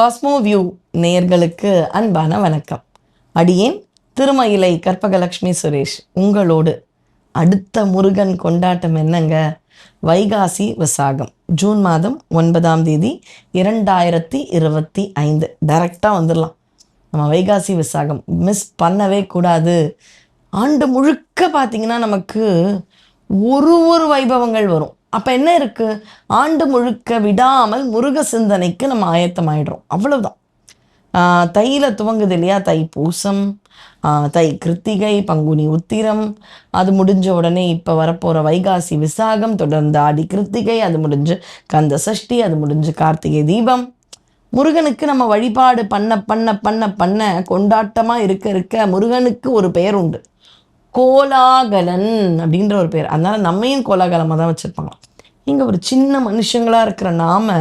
Cosmo view நேயர்களுக்கு அன்பான வணக்கம். அடியேன் திருமயிலை கற்பகலக்ஷ்மி சுரேஷ். உங்களோடு அடுத்த முருகன் கொண்டாட்டம் என்னங்க? வைகாசி விசாகம். ஜூன் மாதம் ஒன்பதாம் தேதி இரண்டாயிரத்தி இருபத்தி ஐந்து. டைரெக்டாக வந்துடலாம் நம்ம வைகாசி விசாகம். மிஸ் பண்ணவே கூடாது. ஆண்டு முழுக்க பார்த்தீங்கன்னா நமக்கு ஒரு ஒரு வைபவங்கள் வரும். அப்போ என்ன இருக்குது ஆண்டு முழுக்க விடாமல் முருக சிந்தனைக்கு நம்ம ஆயத்தமாயிடுறோம். அவ்வளவுதான். ஆஹ் தையில துவங்குது இல்லையா? தை பூசம் தை கிருத்திகை பங்குனி உத்திரம். அது முடிஞ்ச உடனே இப்போ வரப்போகிற வைகாசி விசாகம் தொடர்ந்து ஆடி கிருத்திகை அது முடிஞ்சு கந்த சஷ்டி அது முடிஞ்சு கார்த்திகை தீபம். முருகனுக்கு நம்ம வழிபாடு பண்ண பண்ண பண்ண பண்ண கொண்டாட்டமாக இருக்க இருக்க முருகனுக்கு ஒரு பெயர் உண்டு. கோலாகலன் அப்படின்ற ஒரு பேர். அதனால் நம்மையும் கோலாகலமாக தான் வச்சுருப்பாங்க. இங்கே ஒரு சின்ன மனுஷங்களாக இருக்கிற நாம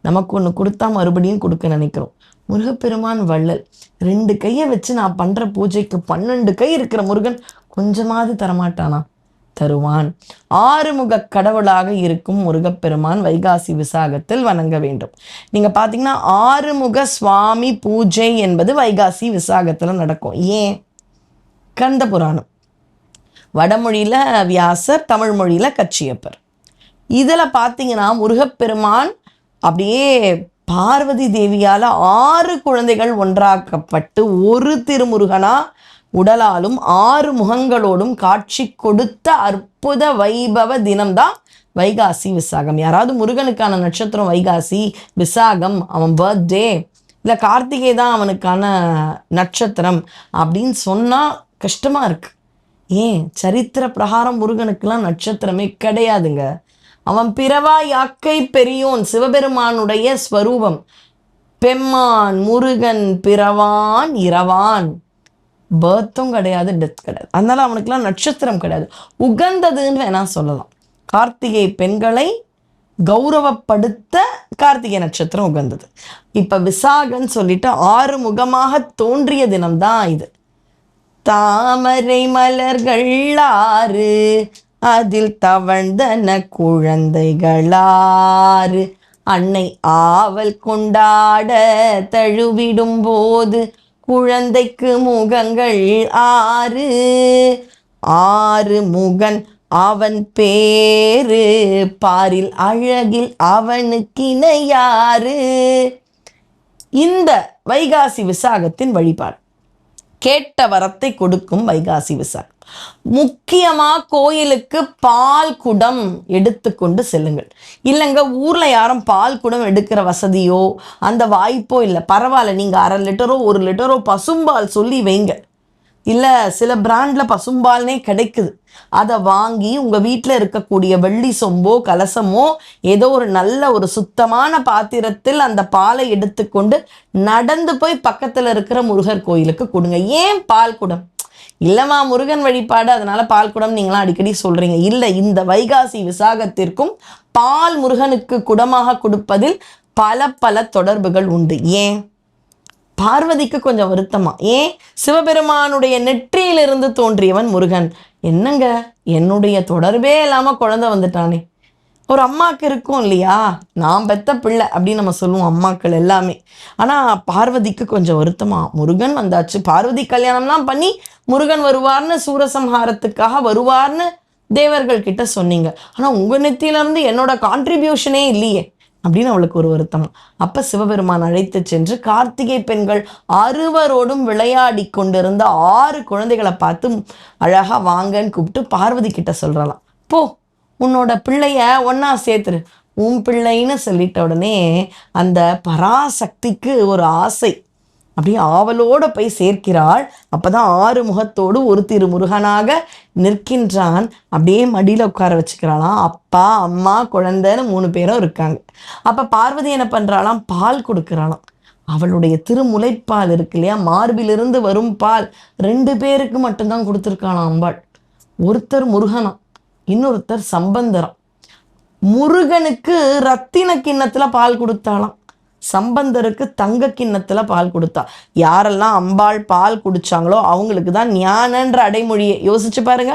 நமக்கு ஒன்று கொடுத்தா மறுபடியும் கொடுக்க நினைக்கிறோம். முருகப்பெருமான் வள்ளல். ரெண்டு கையை வச்சு நான் பண்ணுற பூஜைக்கு பன்னெண்டு கை இருக்கிற முருகன் கொஞ்சமாவது தரமாட்டானா? தருவான். ஆறுமுக கடவுளாக இருக்கும் முருகப்பெருமான் வைகாசி விசாகத்தில் வணங்க வேண்டும். நீங்கள் பார்த்தீங்கன்னா ஆறுமுக சுவாமி பூஜை என்பது வைகாசி விசாகத்தில் நடக்கும். ஏன்? கந்த புராணம். வடமொழியில் வியாசர் தமிழ் மொழியில் கச்சியப்பர். இதில் பார்த்தீங்கன்னா முருகப்பெருமான் அப்படியே பார்வதி தேவியால் ஆறு குழந்தைகள் ஒன்றாக்கப்பட்டு ஒரு திருமுருகனா உடலாலும் ஆறு முகங்களோடும் காட்சி கொடுத்த அற்புத வைபவ தினம்தான் வைகாசி விசாகம். யாராவது முருகனுக்கான நட்சத்திரம் வைகாசி விசாகம் அவன் பர்த்டே இல்லை கார்த்திகை தான் அவனுக்கான நட்சத்திரம் அப்படின்னு சொன்னால் கஷ்டமாக இருக்குது ஏன் சரித்திர பிரகாரம் முருகனுக்கெல்லாம் நட்சத்திரமே கிடையாதுங்க. அவன் பிறவா யாக்கை பெரியோன் சிவபெருமானுடைய ஸ்வரூபம். பெம்மான் முருகன் பிறவான் இரவான். பேர்த்தும் கிடையாது டெத் கிடையாது. அதனால அவனுக்கெல்லாம் நட்சத்திரம் கிடையாது. உகந்ததுன்னு வேணா சொல்லலாம். கார்த்திகை பெண்களை கௌரவப்படுத்த கார்த்திகை நட்சத்திரம் உகந்தது. இப்போ விசாகன்னு சொல்லிட்டு ஆறு முகமாக தோன்றிய தினம்தான் இது. தாமரை மலர்கள் ஆறு அதில் தவழ்ந்தன குழந்தைகளாறு. அன்னை ஆவல் கொண்டாட தழுவிடும் போது குழந்தைக்கு முகங்கள் ஆறு. ஆறு முகன் அவன் பேரு பாரில் அழகில் அவனுக்கிணையாறு. இந்த வைகாசி விசாகத்தின் வழிபாடு. கேட்ட வரத்தை கொடுக்கும் வைகாசி விசாகம். முக்கியமா கோயிலுக்கு பால் குடம் எடுத்துக்கொண்டு செல்லுங்கள். இல்லைங்க ஊர்ல யாரும் பால் குடம் எடுக்கிற வசதியோ அந்த வாய்ப்போ இல்லை. பரவாயில்ல நீங்க அரை லிட்டரோ ஒரு லிட்டரோ பசும்பால் சொல்லி வைங்க. இல்லை சில பிராண்டில் பசும்பால்னே கிடைக்குது. அதை வாங்கி உங்கள் வீட்டில் இருக்கக்கூடிய வெள்ளி சொம்போ கலசமோ ஏதோ ஒரு நல்ல ஒரு சுத்தமான பாத்திரத்தில் அந்த பாலை எடுத்துக்கொண்டு நடந்து போய் பக்கத்தில் இருக்கிற முருகர் கோயிலுக்கு கொடுங்க. ஏன் பால் குடம்? இல்லைம்மா முருகன் வழிபாடு அதனால பால் குடம் நீங்களாம் அடிக்கடி சொல்றீங்க. இல்லை இந்த வைகாசி விசாகத்திற்கும் பால் முருகனுக்கு குடமாக கொடுப்பதில் பல பல தொடர்புகள் உண்டு. ஏன்? பார்வதிக்கு கொஞ்சம் வருத்தமா. ஏன்? சிவபெருமானுடைய நெற்றியிலிருந்து தோன்றியவன் முருகன். என்னங்க? என்னுடைய தொடர்பே இல்லாமல் குழந்தை வந்துட்டானே. ஒரு அம்மாக்கு இருக்கும் இல்லையா? நான் பெத்த பிள்ளை அப்படின்னு நம்ம சொல்லுவோம் அம்மாக்கள் எல்லாமே. ஆனால் பார்வதிக்கு கொஞ்சம் வருத்தமா. முருகன் வந்தாச்சு. பார்வதி கல்யாணம்லாம் பண்ணி முருகன் வருவார்னு சூரசம்ஹாரத்துக்காக வருவார்னு தேவர்கள் கிட்ட சொன்னீங்க. ஆனால் உங்கள் நெத்தியிலேருந்து என்னோட கான்ட்ரிபியூஷனே இல்லையே. அப்படின்னு அவளுக்கு ஒரு வருத்தம். அப்ப சிவபெருமான் அழைத்து சென்று கார்த்திகை பெண்கள் அறுவரோடும் விளையாடி கொண்டிருந்த ஆறு குழந்தைகளை பார்த்து அழகா வாங்கன்னு கூப்பிட்டு பார்வதி கிட்ட சொல்றலாம். போ உன்னோட பிள்ளைய ஒன்னா சேர்த்துரு. உன் பிள்ளைன்னு சொல்லிட்ட உடனே அந்த பராசக்திக்கு ஒரு ஆசை. அப்படியே ஆவலோடு போய் சேர்க்கிறாள். அப்போ தான் ஆறு முகத்தோடு ஒரு திரு முருகனாக நிற்கின்றான். அப்படியே மடியில் உட்கார வச்சுக்கிறாளாம். அப்பா அம்மா குழந்தைன்னு மூணு பேரும் இருக்காங்க. அப்போ பார்வதி என்ன பண்ணுறாளாம் பால் கொடுக்குறாளாம். அவளுடைய திருமுலைப்பால் இருக்கு இல்லையா? மார்பிலிருந்து வரும் பால் ரெண்டு பேருக்கு மட்டும்தான் கொடுத்துருக்காளாம் அம்பாள். ஒருத்தர் முருகனா இன்னொருத்தர் சம்பந்தரம் முருகனுக்கு ரத்தின கிண்ணத்தில் பால் கொடுத்தாளாம். சம்பந்தருக்கு தங்க கிண்ணத்துல பால் கொடுத்தா. யாரெல்லாம் அம்பாள் பால் குடிச்சாங்களோ அவங்களுக்கு தான் ஞானன்ற அடைமொழியை யோசிச்சு பாருங்க.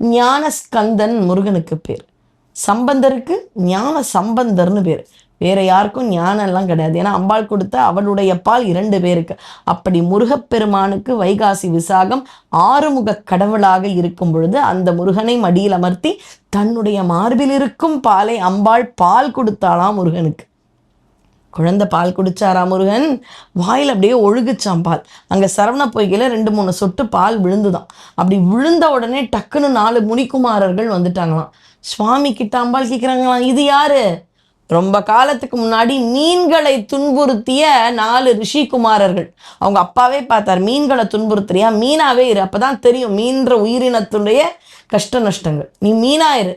ஞான ஸ்கந்தன் முருகனுக்கு பேர். சம்பந்தருக்கு ஞான சம்பந்தர்னு பேர். வேற யாருக்கும் ஞானம் எல்லாம் கிடையாது. ஏன்னா அம்பாள் கொடுத்த அவளுடைய பால் இரண்டு பேருக்கு. அப்படி முருகப்பெருமானுக்கு வைகாசி விசாகம் ஆறுமுக கடவுளாக இருக்கும் பொழுது அந்த முருகனை மடியில் அமர்த்தி தன்னுடைய மார்பில் இருக்கும் பாலை அம்பாள் பால் கொடுத்தாளாம் முருகனுக்கு. குழந்தை பால் குடிச்சாரா முருகன்? வாயில் அப்படியே ஒழுகுச்சான் பால். அங்கே சரவண பொய்கையில் ரெண்டு மூணு சொட்டு பால் விழுந்துதான். அப்படி விழுந்த உடனே டக்குன்னு நாலு முனிக்குமாரர்கள் வந்துட்டாங்களாம். சுவாமி கிட்ட அம்பாள் கேட்குறாங்களாம் இது யாரு? ரொம்ப காலத்துக்கு முன்னாடி மீன்களை துன்புறுத்திய நாலு ரிஷிகுமாரர்கள். அவங்க அப்பாவே பார்த்தார் மீன்களை துன்புறுத்துறியா? மீனாவே இரு அப்பதான் தெரியும் மீன்ற உயிரினத்துடைய கஷ்ட நஷ்டங்கள். நீ மீனாயிரு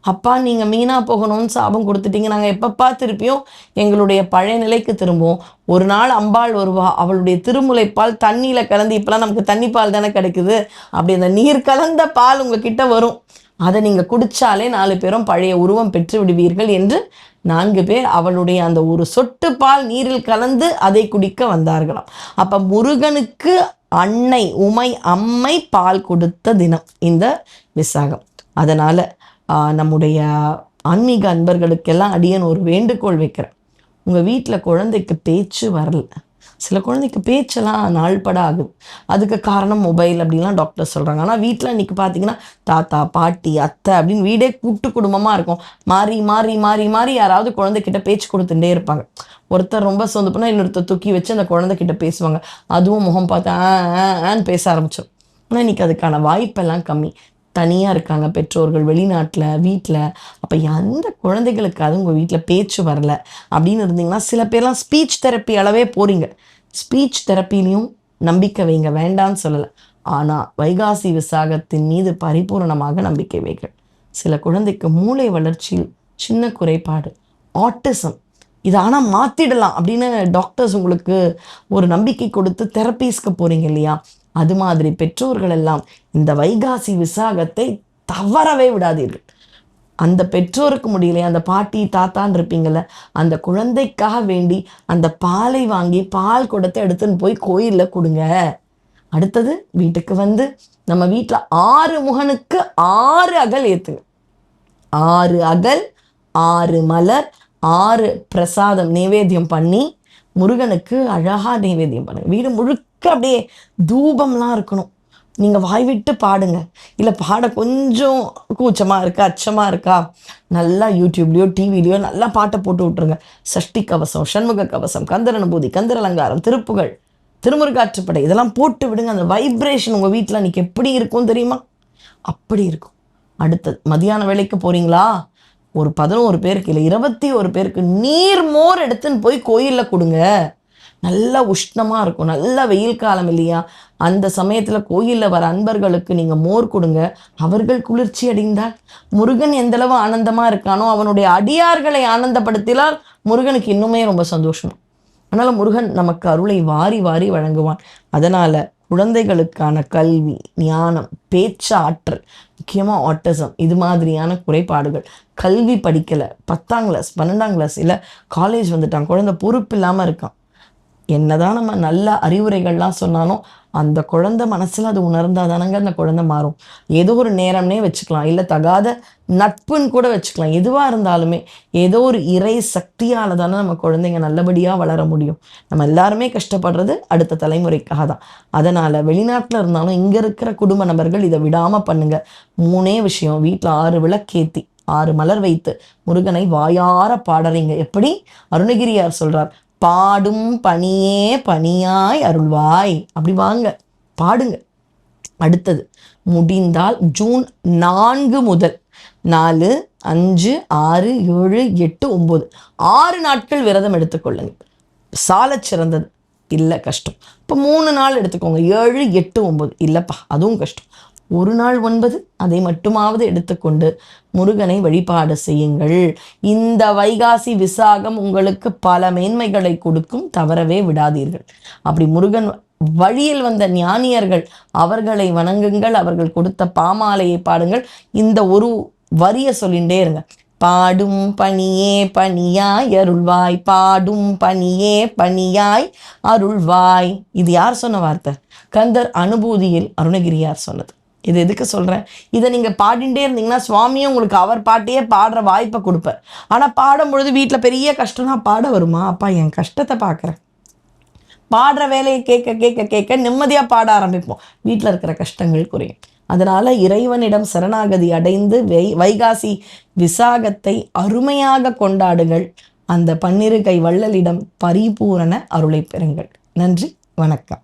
அப்பா நீங்கள் மீனாக போகணும்னு சாபம் கொடுத்துட்டீங்க. நாங்கள் எப்பப்பா திருப்பியும் எங்களுடைய பழைய நிலைக்கு திரும்புவோம். ஒரு நாள் அம்பாள் வருவா. அவளுடைய திருமுலைப்பால் தண்ணியில் கலந்து இப்போலாம் நமக்கு தண்ணி பால் தானே கிடைக்குது. அப்படி அந்த நீர் கலந்த பால் உங்ககிட்ட வரும். அதை நீங்கள் குடிச்சாலே நாலு பேரும் பழைய உருவம் பெற்று விடுவீர்கள் என்று நான்கு பேர் அவளுடைய அந்த ஒரு சொட்டு பால் நீரில் கலந்து அதை குடிக்க வந்தார்களாம். அப்போ முருகனுக்கு அன்னை உமை அம்மை பால் கொடுத்த தினம் இந்த விசாகம். அதனால் நம்முடைய ஆன்மீக அன்பர்களுக்கெல்லாம் அடியன் ஒரு வேண்டுகோள் வைக்கிறேன். உங்கள் வீட்டில் குழந்தைக்கு பேச்சு வரல. சில குழந்தைக்கு பேச்செல்லாம் நாள்பட ஆகுது அதுக்கு காரணம் மொபைல் அப்படின்லாம் டாக்டர் சொல்கிறாங்க ஆனால் வீட்டில் இன்றைக்கி பார்த்தீங்கன்னா தாத்தா பாட்டி அத்தை அப்படின்னு வீடே கூட்டு குடும்பமாக இருக்கும். மாறி மாறி மாறி மாறி யாராவது குழந்தைக்கிட்ட பேச்சு கொடுத்துட்டே இருப்பாங்க. ஒருத்தர் ரொம்ப சொந்த பண்ணால் இன்னொருத்தர் தூக்கி வச்சு அந்த குழந்தைக்கிட்ட பேசுவாங்க. அதுவும் முகம் பார்த்து ஆ ஆ, ஆன்னு பேச ஆரம்பிச்சிடும் ஆனால் இன்றைக்கி அதுக்கான வாய்ப்பெல்லாம் கம்மி. தனியாக இருக்காங்க பெற்றோர்கள் வெளிநாட்டில் வீட்டில் அப்போ எந்த குழந்தைகளுக்கு அது உங்கள் வீட்டில் பேச்சு வரல? அப்படின்னு இருந்தீங்கன்னா சில பேர்லாம் ஸ்பீச் தெரப்பி அளவே போகிறீங்க ஸ்பீச் தெரப்பிலையும் நம்பிக்கை வைங்க. வேண்டான்னு சொல்லலை. ஆனால் வைகாசி விசாகத்தின் மீது பரிபூரணமாக நம்பிக்கை வைகள் சில குழந்தைக்கு மூளை வளர்ச்சியில் சின்ன குறைபாடு ஆட்டிசம் இதை ஆனால் மாற்றிடலாம் அப்படின்னு டாக்டர்ஸ் உங்களுக்கு ஒரு நம்பிக்கை கொடுத்து தெரப்பீஸ்க்கு போகிறீங்க இல்லையா? அது மாதிரி பெற்றோர்கள் எல்லாம் இந்த வைகாசி விசாகத்தை தவறவே விடாதீர்கள். அந்த பெற்றோருக்கு முடியலையே அந்த பாட்டி தாத்தான்னு இருப்பீங்கள அந்த குழந்தைக்காக வேண்டி அந்த பாலை வாங்கி பால் குடத்தை எடுத்துன்னு போய் கோயிலில் கொடுங்க. அடுத்தது வீட்டுக்கு வந்து நம்ம வீட்டில் ஆறு முகனுக்கு ஆறு அகல் ஏற்றுங்க ஆறு அகல் ஆறு மலர் ஆறு பிரசாதம் நைவேத்தியம் பண்ணி முருகனுக்கு அழகாக நைவேத்தியம் பண்ணுங்கள் வீடு முழுக்க அப்படியே தூபம்லாம் இருக்கணும். நீங்கள் வாய் விட்டு பாடுங்க. இல்லை பாட கொஞ்சம் கூச்சமாக இருக்கா அச்சமாக இருக்கா? நல்லா யூடியூப்லேயோ டிவிலையோ நல்லா பாட்டை போட்டு விட்ருங்க சஷ்டி கவசம் சண்முக கவசம் கந்தர் அனுபூதி கந்தர் அலங்காரம் திருப்புகழ் திருமுருகாற்றுப்படை இதெல்லாம் போட்டு விடுங்க. அந்த வைப்ரேஷன் உங்கள் வீட்டில் அன்றைக்கி எப்படி இருக்கும் தெரியுமா? அப்படி இருக்கும். அடுத்தது மதியான வேலைக்கு போகிறீங்களா ஒரு பதினோரு பேருக்கு இல்லை இருபத்தி ஒரு பேருக்கு நீர் மோர் எடுத்துன்னு போய் கோயிலில் கொடுங்க. நல்லா உஷ்ணமாக இருக்கும் நல்ல வெயில் காலம் இல்லையா? அந்த சமயத்தில் கோயிலில் வர அன்பர்களுக்கு நீங்கள் மோர் கொடுங்க. அவர்கள் குளிர்ச்சி அடைந்தால் முருகன் எந்தளவு ஆனந்தமாக இருக்கானோ அவனுடைய அடியார்களை ஆனந்தப்படுத்தினால் முருகனுக்கு இன்னுமே ரொம்ப சந்தோஷம். அதனால் முருகன் நமக்கு அருளை வாரி வாரி வழங்குவான். அதனால் குழந்தைகளுக்கான கல்வி ஞானம் பேச்சாற்றல் முக்கியமாக ஆட்டிசம் இது மாதிரியான குறைபாடுகள். கல்வி படிக்கலை. பத்தாம் கிளாஸ் பன்னெண்டாம் கிளாஸ் இல்லை காலேஜ் வந்துட்டான். குழந்தை பொறுப்பு இல்லாமல் இருக்கான். என்னதான் நம்ம நல்ல அறிவுரைகள்லாம் சொன்னாலும் அந்த குழந்தை மனசில் அது உணர்ந்தாதானங்க அந்த குழந்தை மாறும். ஏதோ ஒரு நேரம்னே வச்சுக்கலாம். இல்லை தகாத நட்புன்னு கூட வச்சுக்கலாம். எதுவாக இருந்தாலுமே ஏதோ ஒரு இறை சக்தியால் தானே நம்ம குழந்தைங்க நல்லபடியாக வளர முடியும். நம்ம எல்லாருமே கஷ்டப்படுறது அடுத்த தலைமுறைக்காக தான். அதனால் வெளிநாட்டில் இருந்தாலும் இங்கே இருக்கிற குடும்ப நபர்கள் இதை விடாமல் பண்ணுங்க. மூணே விஷயம். வீட்டில் ஆறு விளக்கேத்தி ஆறு மலர் வைத்து முருகனை வாயார பாடுறீங்க. எப்படி? அருணகிரியார் சொல்றார் பாடும் பணியே பணியாய் அருள்வாய். அப்படி வாங்க பாடுங்க. அடுத்தது முடிந்தால் ஜூன் நான்கு முதல் நாலு அஞ்சு ஆறு ஏழு எட்டு ஒம்பது. ஆறு நாட்கள் விரதம் எடுத்துக்கொள்ளுங்க சால சிறந்தது. இல்லை கஷ்டம். இப்போ மூணு நாள் எடுத்துக்கோங்க. ஏழு எட்டு ஒம்பது. இல்லைப்பா அதுவும் கஷ்டம். ஒரு நாள் ஒன்பது அதை மட்டுமாவது எடுத்துக்கொண்டு முருகனை வழிபாடு செய்யுங்கள். இந்த வைகாசி விசாகம் உங்களுக்கு பல மேன்மைகளை கொடுக்கும் தவறவே விடாதீர்கள். அப்படி முருகன் வழியில் வந்த ஞானியர்கள் அவர்களை வணங்குங்கள் அவர்கள் கொடுத்த பாமாலையை பாடுங்கள். இந்த ஒரு வரியை சொல்லிகிட்டே இருங்க. பாடும் பணியே பணியாய் அருள்வாய். பாடும் பணியே பணியாய் அருள்வாய். இது யார் சொன்ன வார்த்தை? கந்தர் அனுபூதியில் அருணகிரியார் சொன்னது. இது எதுக்கு சொல்கிறேன் இதை நீங்கள் பாடிட்டே இருந்தீங்கன்னா சுவாமியும் உங்களுக்கு அவர் பாட்டையே பாடுற வாய்ப்பை கொடுப்பார். ஆனால் பாடும் பொழுது வீட்டில் பெரிய கஷ்டம்னா பாட வருமா? அப்பா என் கஷ்டத்தை பார்க்குறேன். பாடுற வேலையை கேட்க கேட்க கேட்க நிம்மதியாக பாட ஆரம்பிப்போம். வீட்டில் இருக்கிற கஷ்டங்கள் குறையும். அதனால் இறைவனிடம் சரணாகதி அடைந்து வை வைகாசி விசாகத்தை அருமையாக கொண்டாடுங்கள். அந்த பன்னிரு கை வள்ளலிடம் பரிபூரண அருளை பெறுங்கள். நன்றி வணக்கம்.